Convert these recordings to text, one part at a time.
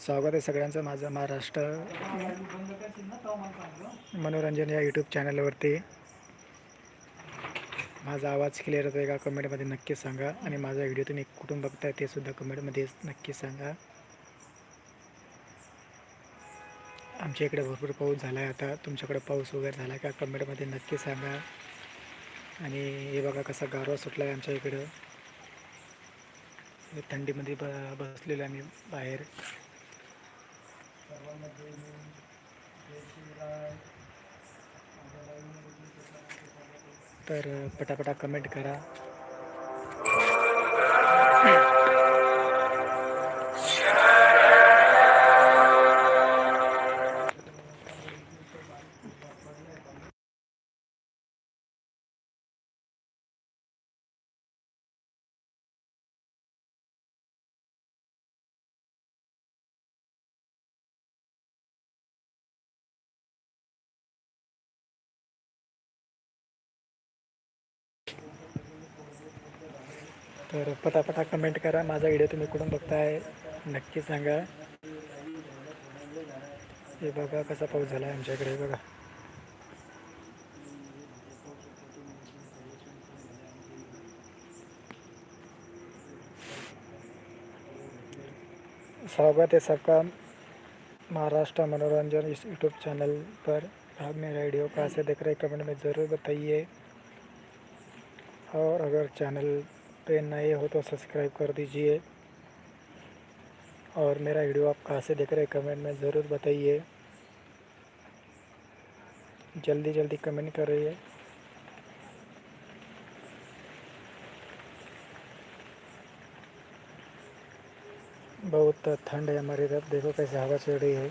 स्वागत आहे सगळ्यांचं माझं महाराष्ट्र मनोरंजन या यूट्यूब चॅनलवरती माझा आवाज क्लिअर होतो आहे का कमेंटमध्ये नक्की सांगा. आणि माझा व्हिडिओ तुम्ही कुठून बघताय ते सुद्धा कमेंटमध्ये नक्की सांगा. आमच्या इकडे भरपूर पाऊस झाला आहे आता. तुमच्याकडे पाऊस वगैरे झाला आहे का कमेंटमध्ये नक्की सांगा. आणि हे बघा कसा गारवा सुटला आहे आमच्या इकडं. थंडीमध्ये ब बसलेलो आम्ही बाहेर. तर पटापटा कमेंट करा. तर पटापटा कमेंट करा. माझा व्हिडिओ तुम्ही कुठून बघताय नक्की सांगा. हे बघा कसा पाऊस झाला आहे आमच्याकडे बघा. स्वागत है सबका महाराष्ट्र मनोरंजन इस यूट्यूब चैनल पर. आप मेरा वीडियो कहाँ से देख रहे हैं? कमेंट में ज़रूर बताइए। और अगर चैनल पे नए हो तो सब्सक्राइब कर दीजिए। और मेरा वीडियो आप कहाँ से देख रहे हैं, कमेंट में ज़रूर बताइए। जल्दी जल्दी कमेंट करिए। बहुत ठंड है हमारे इधर, देखो कैसे हवा चल रही है।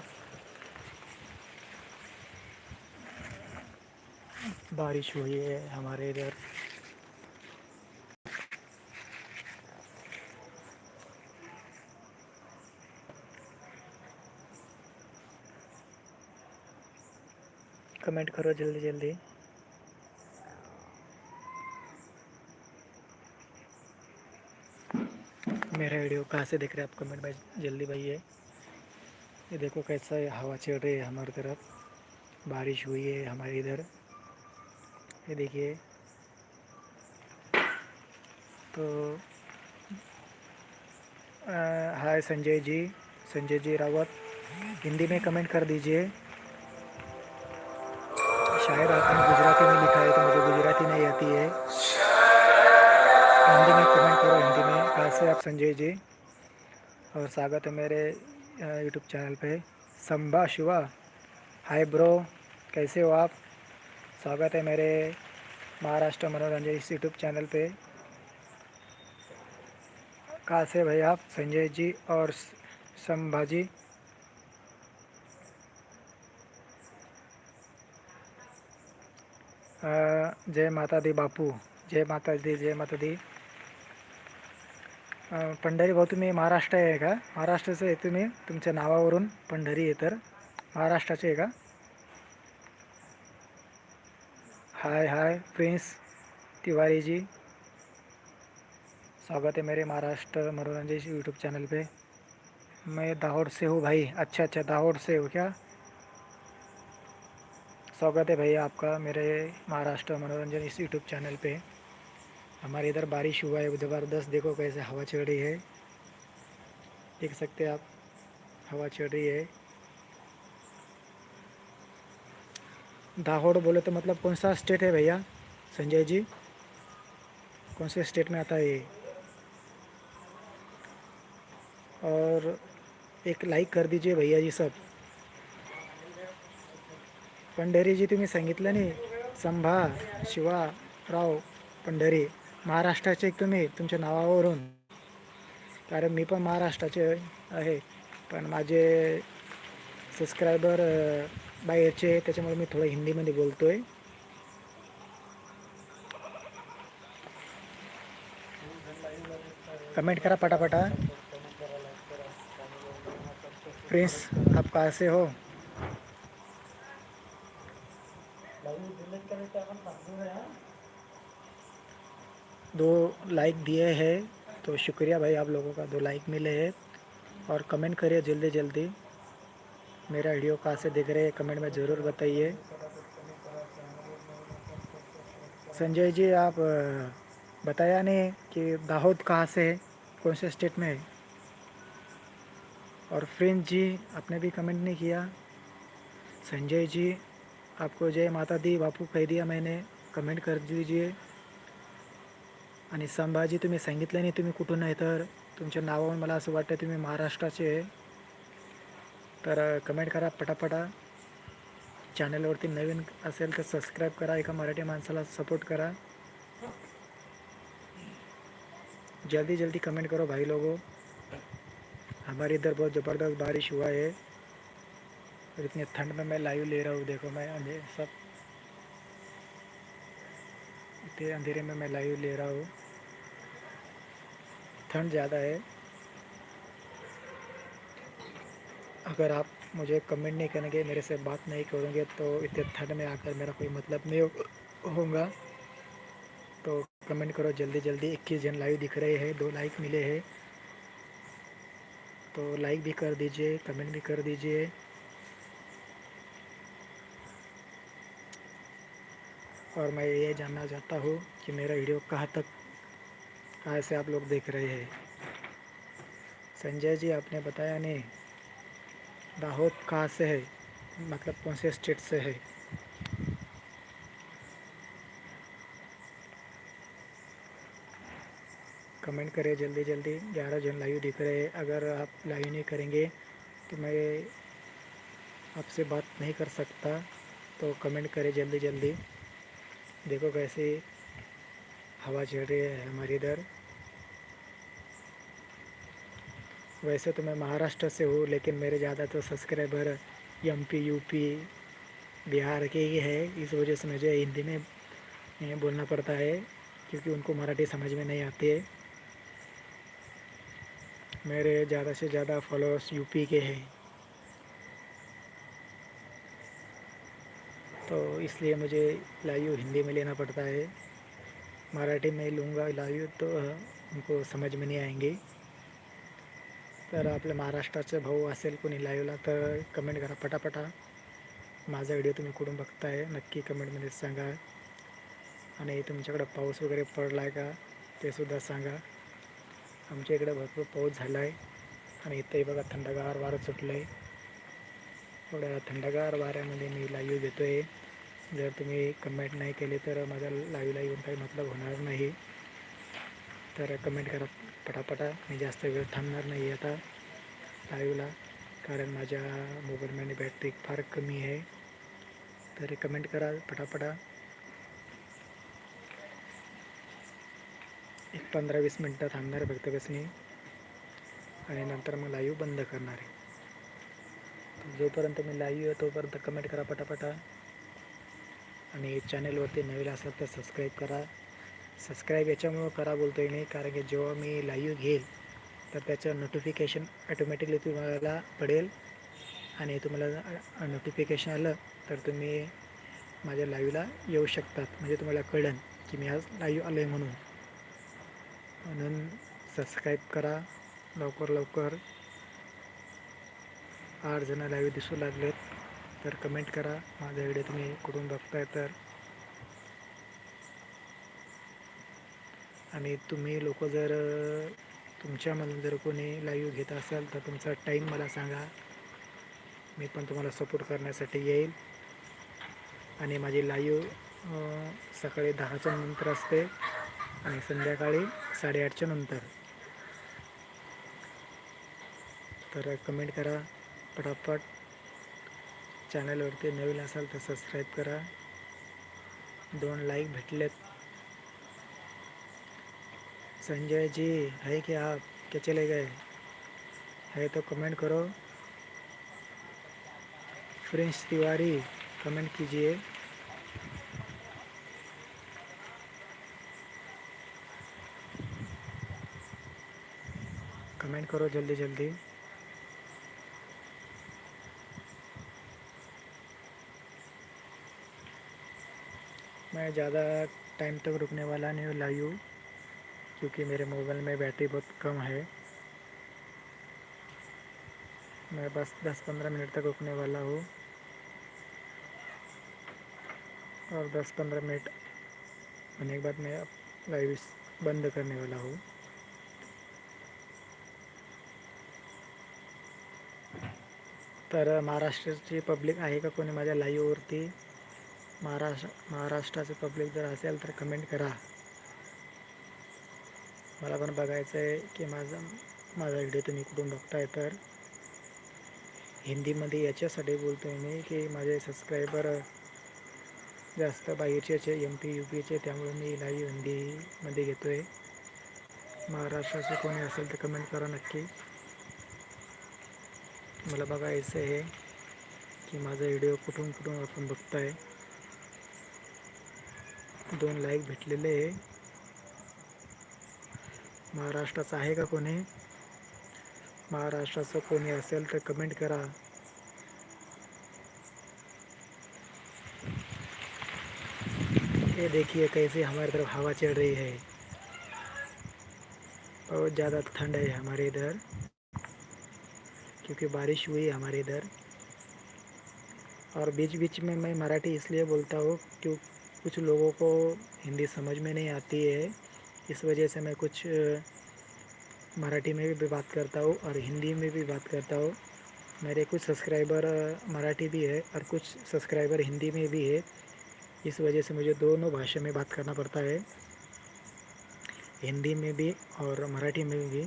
बारिश हुई है हमारे इधर। कमेंट करो जल्दी जल्दी। मेरा वीडियो कहाँ से देख रहे हैं आप कमेंट में जल्दी भाइए ये देखो कैसा है, हवा चल रही है हमारी तरफ़। बारिश हुई है हमारे इधर। ये देखिए। तो हाय संजय जी संजय जी रावत। हिंदी में कमेंट कर दीजिए। संजय जी। और स्वागत है मेरे यूट्यूब चैनल पे। संभा शिवा। हाय ब्रो कैसे हो आप? स्वागत है मेरे महाराष्ट्र मनोरंजन इस यूट्यूब चैनल पे। कहाँ से भाई आप? संजय जी और संभाजी अ, जय माता दी बापू। जय माता दी जय माता दी। पंढरी भाऊ तुम्ही महाराष्ट्र आहे का? महाराष्ट्राचं आहे तुम्ही? तुमच्या नावावरून पंढरी आहे तर. महाराष्ट्राचे आहे का? हाय हाय प्रिन्स तिवारी जी स्वागत है मेरे महाराष्ट्र मनोरंजन यूट्यूब चैनल पे. मैं दाहोड़ से हूँ भाई. अच्छा अच्छा दाहोड़ से हो क्या? स्वागत है भैया आपका मेरे महाराष्ट्र मनोरंजन इस यूट्यूब चैनल पे. हमारे इधर बारिश हुआ है, ज़बरदस्त। देखो कैसे हवा चल रही है। देख सकते हैं आप, हवा चल रही है। दाहोद बोले तो मतलब कौन सा स्टेट है भैया? संजय जी, कौन से स्टेट में आता है ये? और एक लाईक कर दीजिए भैया जी सब। पंढरीजी तुम्ही सांगितलं नाही संभा, शिवा, राव, पंढरी। महाराष्ट्राचे एक तुम्ही तुमच्या नावावरून. कारण मी पण महाराष्ट्राचे आहे. पण माझे सबस्क्रायबर बाहेरचे त्याच्यामुळे मी थोडं हिंदीमध्ये बोलतो आहे कमेंट करा पटापटा. प्रिंस आप कहाँ से हो? दो लाइक दिए हैं तो शुक्रिया भाई आप लोगों का दो लाइक मिले हैं। और कमेंट करिए जल्दी जल्दी। मेरा वीडियो कहाँ से देख रहे हैं कमेंट में ज़रूर बताइए। संजय जी, आप बताया नहीं कि दाहोद कहाँ से है, कौन से स्टेट में है? और फ्रेंड जी, आपने भी कमेंट नहीं किया। संजय जी, आपको जय माता दी, बापू कह दिया मैंने कमेंट कर दीजिए। आणि संभाजी तुम्ही सांगितलं नाही तुम्ही कुठून आहे तर तुमच्या नावावर मला असं वाटतं तुम्ही महाराष्ट्राचे आहे. तर कमेंट करा पटापटा. चॅनलवरती नवीन असेल तर सबस्क्राईब करा एका मराठी माणसाला सपोर्ट करा. जल्दी जल्दी कमेंट करो भाई लोगों. हमारे इधर बहुत ज़बरदस्त बारिश हुआ है. और इतनी ठंड में मैं लाइव ले रहा हूँ देखो मैं अंधे सब इतने अंधेरे में मैं लाइव ले रहा हूँ। ठंड ज़्यादा है। अगर आप मुझे कमेंट नहीं करेंगे, मेरे से बात नहीं करोगे तो इतने ठंड में आकर मेरा कोई मतलब नहीं होगा। तो कमेंट करो जल्दी जल्दी। इक्कीस जन लाइव दिख रहे हैं, दो लाइक मिले हैं। तो लाइक भी कर दीजिए कमेंट भी कर दीजिए। और मैं ये जानना चाहता हूँ कि मेरा वीडियो कहाँ तक, कहाँ से आप लोग देख रहे हैं। संजय जी, आपने बताया नहीं, दाहोद कहाँ से है? मतलब कौन से स्टेट से है? कमेंट करें जल्दी जल्दी। ग्यारह जन लाइव दिख रहे हैं। अगर आप लाइव नहीं करेंगे तो मैं आपसे बात नहीं कर सकता तो कमेंट करें जल्दी जल्दी। देखो कैसे हवा चल रही है हमारे इधर। वैसे तो मैं महाराष्ट्र से हूँ, लेकिन मेरे ज़्यादातर subscriber M P U P Bihar के ही है। इस वजह से मुझे हिंदी में बोलना पड़ता है, क्योंकि उनको मराठी समझ में नहीं आती है। मेरे ज़्यादा से ज़्यादा फॉलोअर्स यूपी के हैं। तो इसलिए मुझे लाइव हिंदी में लेना पड़ता है। मराठी में लूँगा लाइव तो उनको समज में नाही आएंगे। तर आपल्या महाराष्ट्राचे भाऊ असेल कोणी लाईव्हला तर कमेंट करा पटापटा. माझा व्हिडिओ तुम्ही कुठून बघताय नक्की कमेंटमध्ये सांगा. आणि तुमच्याकडं पाऊस वगैरे पडला आहे का ते सुद्धा सांगा. आमच्या इकडे भरपूर पाऊस झाला आहे आणि इथंही बघा थंडगार वारं सुटलं आहे एवढ्या थंडगार वाऱ्यामध्ये मी लाईव्ह घेतो आहे जर तुम्ही कमेंट नाही केले तर माझ्या लाईव्हला येऊन काही मतलब होणार नाही. तर कमेंट करा पटापटा. मी जास्त वेळ थांबणार नाही आता लाईव्हला कारण माझ्या मोबाईलमध्ये बॅटरी फार कमी आहे. तर कमेंट करा पटापटा. एक पंधरा वीस मिनटं थांबणार आहे फक्त बस मी आणि नंतर मग लाईव्ह बंद करणार आहे. जोपर्यंत मी लाईव्ह आहे तोपर्यंत कमेंट करा पटापटा. आणि चॅनलवरती नवीन असाल तर सबस्क्राईब करा. सबस्क्राईब याच्यामुळं करा बोलतो आहे मी कारण की जेव्हा मी लाईव्ह घेईल तर त्याचं नोटिफिकेशन ॲटोमॅटिकली तुम्हाला पडेल. आणि तुम्हाला नोटिफिकेशन आलं तर तुम्ही माझ्या लाईव्हला येऊ शकतात. म्हणजे तुम्हाला कळेल की मी आज लाईव्ह आलो आहे म्हणून. म्हणून सबस्क्राईब करा. लवकर लवकर आठ जण लाईव्ह दिसू लागलेत. तर कमेंट करा. माझा व्हिडिओ तुम्ही कुठून बघताय तर. आणि तुम्ही लोक जर तुमच्यामधून जर कोणी लाईव्ह घेत असाल तर तुमचा टाईम मला सांगा. मी पण तुम्हाला सपोर्ट करण्यासाठी येईल. आणि माझी लाईव्ह सकाळी दहाच्या नंतर असते आणि संध्याकाळी साडेआठच्या नंतर. तर कमेंट करा. पटापट. चॅनलवरती नवीन असाल तर सबस्क्राईब करा। दोन लाईक भेटलेत संजय जी, है क्या आप? क्या चले गए? है तो कमेंट करो। फ्रेंच तिवारी कमेंट कीजिए। कमेंट करो जल्दी जल्दी मैं ज़्यादा टाइम तक रुकने वाला नहीं हूँ लाइव क्योंकि मेरे मोबाइल में बैटरी बहुत कम है। मैं बस 10-15 मिनट तक रुकने वाला हूँ। और 10-15 मिनट होने के बाद मैं लाइव बंद करने वाला हूँ। तर महाराष्ट्राची पब्लिक आहे का कोणी माझ्या लाईव्हवरती महाराष्ट्र महाराष्ट्राचे पब्लिक जर असेल तर कमेंट करा. मला पण बघायचं आहे की माझा माझा व्हिडिओ तुम्ही कुठून बघताय तर हिंदीमध्ये याच्यासाठी बोलतो आहे मी की माझे सबस्क्रायबर जास्त बाहेरचे एम पी यू पीचे त्यामुळे मी लाईव्ह हिंदीमध्ये घेतो आहे महाराष्ट्राचे कोणी असेल तर कमेंट करा नक्की. मला बघायचं आहे की माझा व्हिडिओ कुठून कुठून आपण बघताय. दोन लाईक भेटलेले आहे. महाराष्ट्राचं आहे का कोणी? महाराष्ट्राचं कोणी असेल तर कमेंट करा. ये देखिए कैसे हमारी तरफ़ हवा चल रही है. बहुत ज़्यादा ठंड है हमारे इधर, क्योंकि बारिश हुई है हमारे इधर. और बीच बीच में मैं मराठी इसलिए बोलता हूँ, क्यों कुछ लोगों को हिंदी समझ में नहीं आती है। इस वजह से मैं कुछ मराठी में भी बात करता हूँ और हिंदी में भी बात करता हूँ। मेरे कुछ सब्सक्राइबर मराठी भी है और कुछ सब्सक्राइबर हिंदी में भी है। इस वजह से मुझे दोनों भाषा में बात करना पड़ता है। हिंदी में भी और मराठी में भी।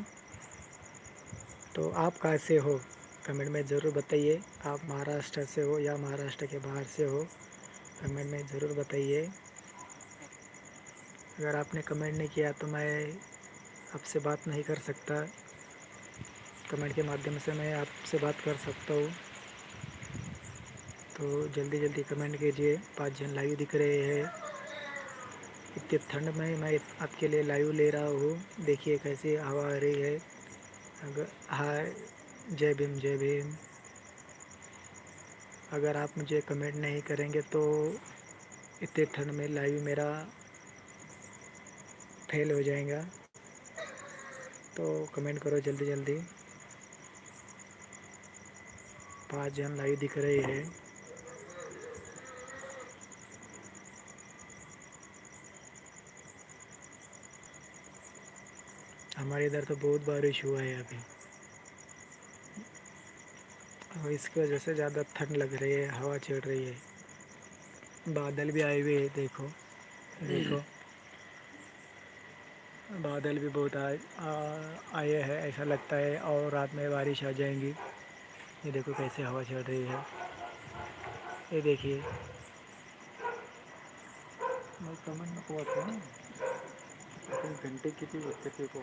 तो आप कहाँ से हो? कमेंट में ज़रूर बताइए। आप महाराष्ट्र से हो या महाराष्ट्र के बाहर से हो? कमेंट में ज़रूर बताइए। अगर आपने कमेंट नहीं किया तो मैं आपसे बात नहीं कर सकता। कमेंट के माध्यम से मैं आपसे बात कर सकता हूँ। तो जल्दी जल्दी कमेंट कीजिए। पाँच जन लाइव दिख रहे हैं। इतने ठंड में मैं आपके लिए लाइव ले रहा हूँ। देखिए कैसी हवा आ रही है। अगर हाय। जय भीम जय भीम। अगर आप मुझे कमेंट नहीं करेंगे तो इतने ठंड में लाइव मेरा फेल हो जाएगा। तो कमेंट करो जल्दी जल्दी। पाँच जन लाइव दिख रहे हैं। हमारे इधर तो बहुत बारिश हुआ है अभी। और इसकी वजह से ज़्यादा ठंड लग रही है, हवा चल रही है। बादल भी आए हुए हैं, देखो देखो। बादल भी बहुत आए आए हैं, ऐसा लगता है, और रात में बारिश आ जाएँगी। ये देखो कैसे हवा चल रही है। ये देखिए। आपण घंटे कितनी बघते ते को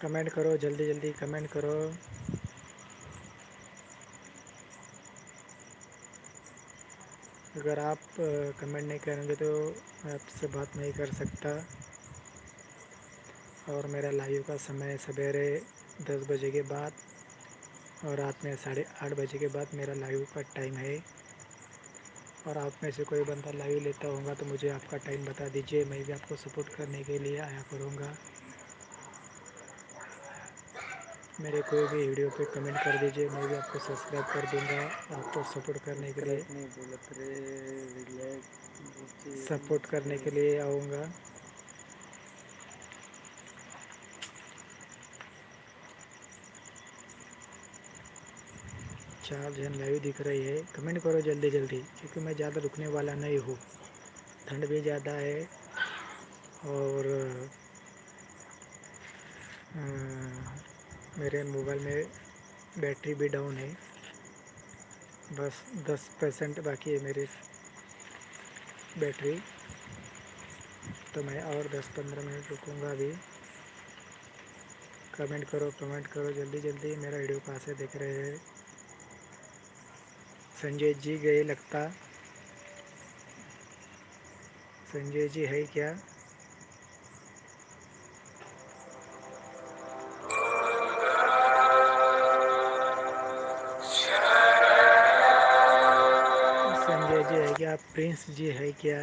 कमेंट करो, जल्दी जल्दी कमेंट करो। अगर आप कमेंट नहीं करेंगे तो मैं आपसे बात नहीं कर सकता। और मेरा लाइव का समय सवेरे दस बजे के बाद और रात में साढ़े आठ बजे के बाद मेरा लाइव का टाइम है। और आप में से कोई बंदा लाइव लेता होगा तो मुझे आपका टाइम बता दीजिए, मैं भी आपको सपोर्ट करने के लिए आया करूँगा। मेरे कोई भी वीडियो पे कमेंट कर दीजिए, मैं भी आपको सब्सक्राइब कर दूँगा आपको सपोर्ट करने के लिए। सपोर्ट करने के लिए आऊँगा। चार जन लाइव दिख रही है। कमेंट करो जल्दी जल्दी, क्योंकि मैं ज़्यादा रुकने वाला नहीं हूँ। ठंड भी ज़्यादा है और मेरे मोबाइल में बैटरी भी डाउन है। बस दस परसेंट बाकी है मेरी बैटरी। तो मैं और दस पंद्रह मिनट रुकूँगा अभी। कमेंट करो कमेंट करो, जल्दी जल्दी मेरा वीडियो कहाँ से देख रहे हैं? संजय जी गए लगता। संजय जी है क्या? प्रिंस जी है क्या?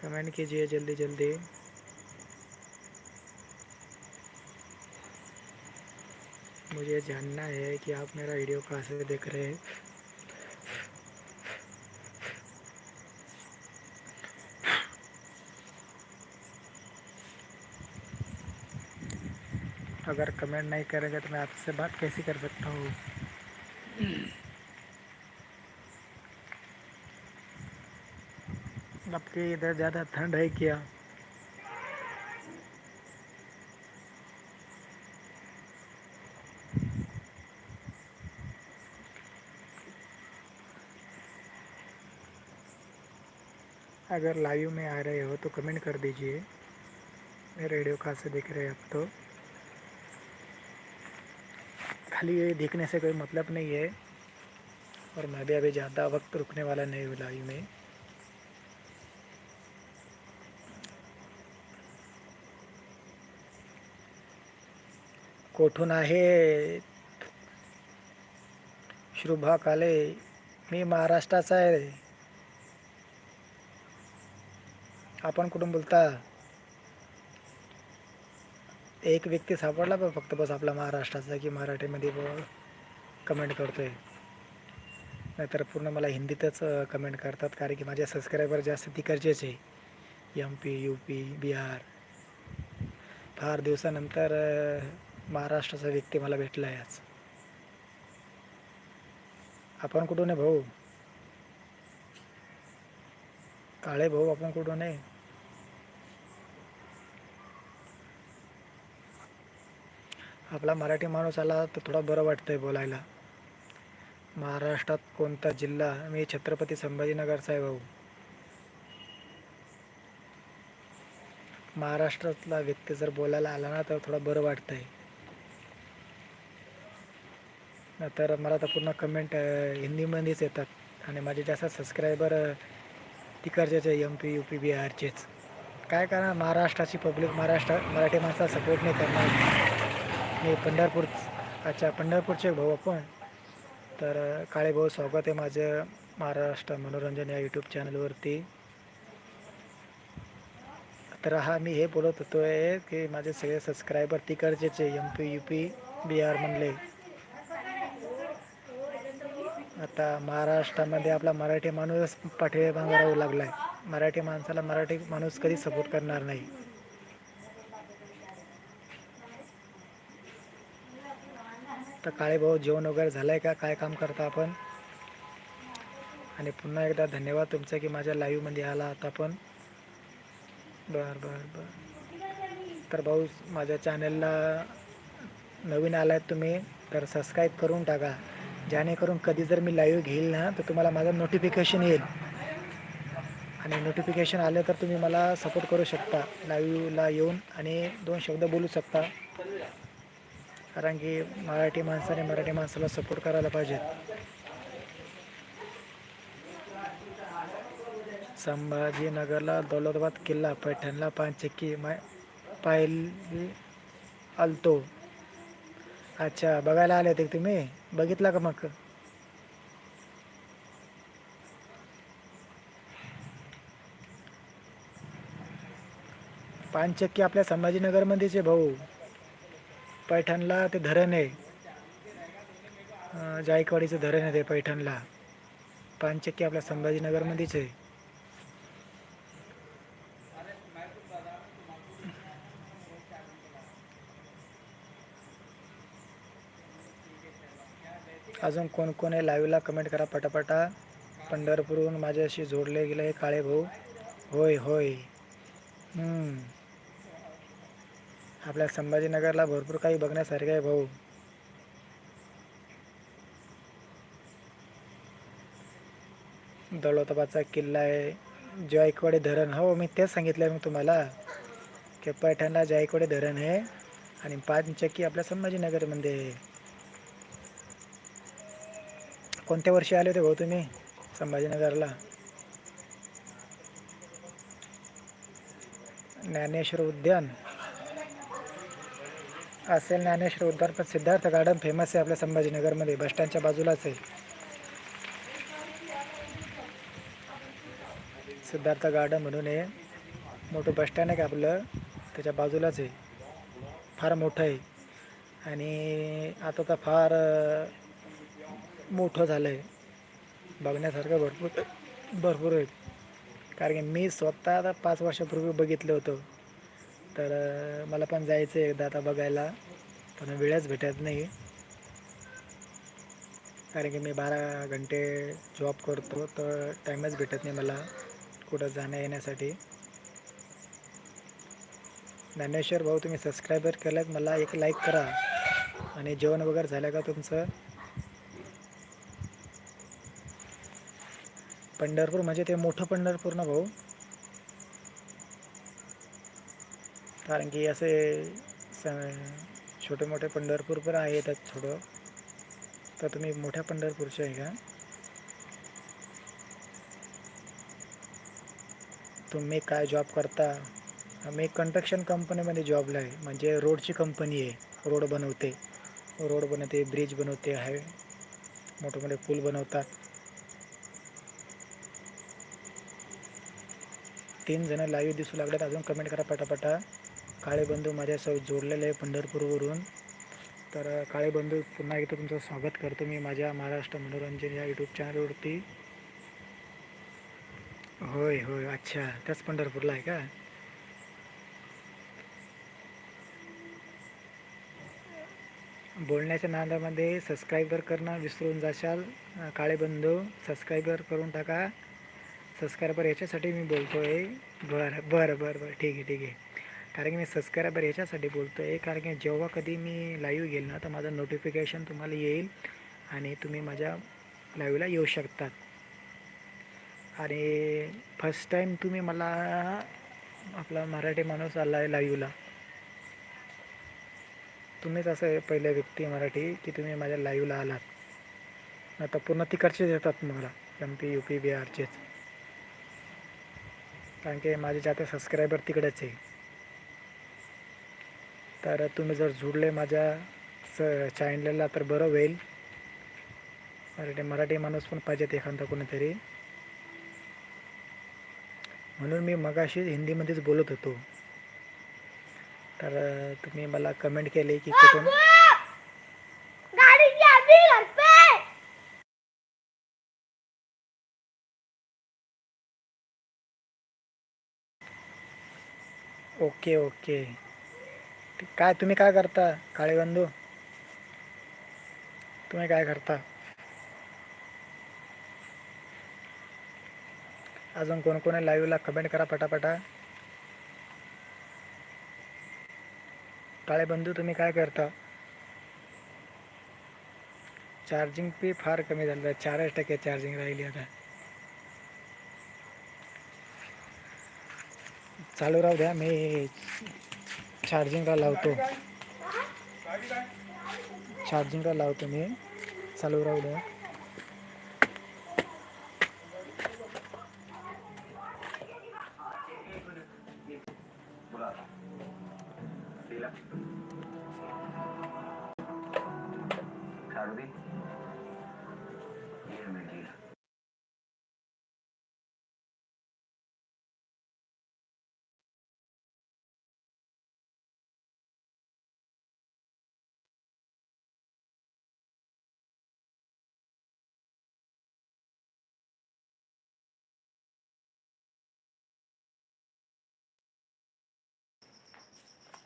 कमेंट कीजिए जल्दी जल्दी। मुझे जानना है कि आप मेरा वीडियो कहाँ से देख रहे हैं। अगर कमेंट नहीं करेंगे तो मैं आपसे बात कैसे कर सकता हूँ? आपके इधर ज़्यादा ठंड है क्या? अगर लाइव में आ रहे हो तो कमेंट कर दीजिए। मेरे रेडियो कहाँ से देख रहे हैं आप तो। खाली ये देखने से कोई मतलब नहीं है। और मैं भी अभी ज़्यादा वक्त रुकने वाला नहीं हूँ लाइव में। कोठून आहे? शुभा काले मी महाराष्ट्राचा आहे. आपण कुठून बोलता? एक व्यक्ती सापडला पण फक्त बस आपला महाराष्ट्राचा की मराठीमध्ये कमेंट करतोय? नाहीतर पूर्ण मला हिंदीतच कमेंट करतात कारण की माझे सबस्क्रायबर जास्त तिकडचेच आहे. M P U P Bihar फार दिवसानंतर महाराष्ट्राचा व्यक्ती मला भेटला आहे आज आपण कुठून आहे भाऊ? काळे भाऊ आपण कुठून आहे? आपला मराठी माणूस आला तर थोडा बरं वाटतंय बोलायला. महाराष्ट्रात कोणता जिल्हा? मी छत्रपती संभाजीनगरचा आहे भाऊ. महाराष्ट्रातला व्यक्ती जर बोलायला आला ना तर थोडं बरं वाटतंय. तर मला तर पूर्ण कमेंट हिंदीमध्येच येतात. आणि माझे जास्त सबस्क्रायबर तिकडचेच आहे एम पी यू पी बिहारचेच काय करणार? महाराष्ट्राची पब्लिक महाराष्ट्र मराठी माणसाला सपोर्ट नाही करणार. मी पंढरपूर अच्छा पंढरपूरचे भाऊ आपण. तर काळे भाऊ स्वागत आहे माझं महाराष्ट्र मनोरंजन या यूट्यूब चॅनलवरती तर हा मी हे बोलत होतो आहे की माझे सगळे सबस्क्रायबर तिकडचेच आहे M P U P Bihar म्हणले आता महाराष्ट्रामध्ये आपला मराठी माणूस पाठीमागे राहू लागला आहे मराठी माणसाला मराठी माणूस कधी सपोर्ट करणार नाही. तर काळे भाऊ जेवण वगैरे झालं आहे का? काय काम करता आपण? आणि पुन्हा एकदा धन्यवाद तुमचं की माझ्या लाईव्हमध्ये आला आता पण बर बर बर. तर भाऊ माझ्या चॅनलला नवीन आलात तुम्ही तर सबस्क्राईब करून टाका. जेणेकरून कधी जर मी लाईव्ह घेईल ना तर तुम्हाला माझं नोटिफिकेशन येईल. आणि नोटिफिकेशन आलं तर तुम्ही मला सपोर्ट करू शकता. लाईव्हला येऊन आणि दोन शब्द बोलू शकता. कारण की मराठी माणसाने मराठी माणसाला सपोर्ट करायला पाहिजे. संभाजीनगरला दौलताबाद किल्ला पैठणला पानचक्की माय पाहिली आलतो. अच्छा बघायला आले ते तुम्ही? बघितला का मग? पानचक्की आपल्या संभाजीनगरमध्येच आहे भाऊ पैठणला ते धरण आहे. जायकवाडीचं धरण आहे ते पैठणला. पानचक्की आपल्या संभाजीनगरमध्येच आहे. अजून कोण कोण आहे लाईव्हला कमेंट करा पटापटा पंढरपूरहून माझ्याशी जोडले गेले हे काळे भाऊ. होय होय. आपल्या संभाजीनगरला भरपूर काही बघण्यासारखं आहे भाऊ. दौलताबादचा किल्ला आहे. जायकवाडी धरण. हो मी तेच सांगितलं आहे मग तुम्हाला. की पैठणला जायकवाडी धरण आहे आणि पाचचक्की आपल्या संभाजीनगरमध्ये आहे. कोणत्या वर्षी आले होते भाऊ तुम्ही संभाजीनगरला? ज्ञानेश्वर उद्यान. असेल ज्ञानेश्वर उद्यान पण सिद्धार्थ गार्डन फेमस आहे आपल्या संभाजीनगरमध्ये बसस्टँडच्या बाजूलाच आहे. सिद्धार्थ गार्डन म्हणून आहे मोठं बस स्टँड आहे का आपलं? त्याच्या बाजूलाच आहे. फार मोठं आहे. आणि आता तर फार मोठं झालं आहे बघण्यासारखं भरपूर भरपूर आहे. कारण की मी स्वतः आता पाच वर्षापूर्वी बघितलं होतं. तर मला पण जायचं आहे एकदा आता बघायला. पण वेळच भेटत नाही. कारण की मी बारा घंटे जॉब करतो तर टाईमच भेटत नाही मला कुठं जाण्या येण्यासाठी. ज्ञानेश्वर भाऊ तुम्ही सबस्क्रायबर केलात मला एक लाईक करा. आणि जेवण वगैरे झालं का तुमचं? पंढरपूर म्हणजे ते मोठं ना भाऊ? कारण की असे छोटे मोठे पंढरपूर पण आहेत थोडं. तर तुम्ही मोठ्या पंढरपूरचे आहे का? तुम्ही काय जॉब करता? मी कंस्ट्रक्शन कंपनीमध्ये जॉबला आहे. म्हणजे रोडची कंपनी आहे. रोड बनवते. रोड बनवते ब्रिज बनवते, हाय. मोठे मोठे पूल बनवतात. तीन जण लाईव्ह दिसू लागलेत. अजून कमेंट करा पटापटा. काळे बंधू माझ्यासोबत जोडलेले आहे पंढरपूरवरून. तर अ, काळे बंधू पुन्हा एकदा तुमचं स्वागत करतो मी माझ्या महाराष्ट्र मनोरंजन या यूट्यूब चॅनलवरती होय होय. अच्छा. त्याच पंढरपूरला आहे का? बोलण्याच्या नादामध्ये सबस्क्रायबर करणं विसरून जाशाल. अ, काळे बंधू सबस्क्रायबर करून टाका. सबस्क्रायबर याच्यासाठी मी बोलतो आहे बरं बरं बरं बरं. ठीक आहे ठीक आहे. कारण की मी सबस्क्रायबर याच्यासाठी बोलतो आहे कारण की जेव्हा कधी मी लाईव्ह घेईल ना तर माझं नोटिफिकेशन तुम्हाला येईल आणि तुम्ही माझ्या लाईव्हला येऊ शकतात. आणि फर्स्ट टाईम तुम्ही मला आपला मराठी माणूस आला आहे लाईव्हला तुम्हीच असं पहिले पहिल्या व्यक्ती मराठी की तुम्ही माझ्या लाईव्हला आलात. आता पूर्ण तिकडचेच येतात मला. एम पी यू पी बिहारचेच कारण की माझे जाते सबस्क्रायबर तिकडेच आहे. तर तुम्ही जर जुडले माझ्या स चॅनलला तर बरं होईल. मराठी मराठी माणूस पण पाहिजेत एखादा कोणीतरी. म्हणून मी मगाशी हिंदीमध्येच बोलत होतो. तर तुम्ही मला कमेंट केले की कुठून गाड़ी की अभी घर पे ओके ओके. काय तुम्ही काय करता काळेबंधू तुम्ही काय करता? अजून कोण कोण लाईव्हला कमेंट करा पटापटा. काळेबंधू तुम्ही काय करता? चार्जिंग पी फार कमी झालं आहे. चारच टक्के चार्जिंग राहिली आता. चालू राहू द्या मी चार्जिंगला लावतो. चार्जिंगला लावतो मी. चालू राहू द्या.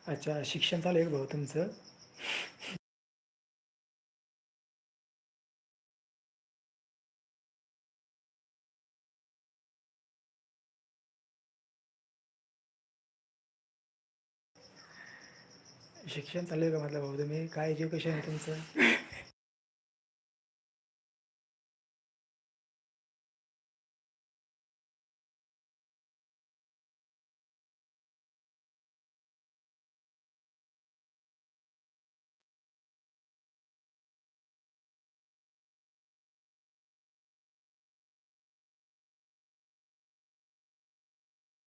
अच्छा शिक्षण चालू आहे भाऊ तुमचं? शिक्षण चालू आहे का म्हटलं भाऊ तुम्ही? काय एज्युकेशन आहे तुमचं?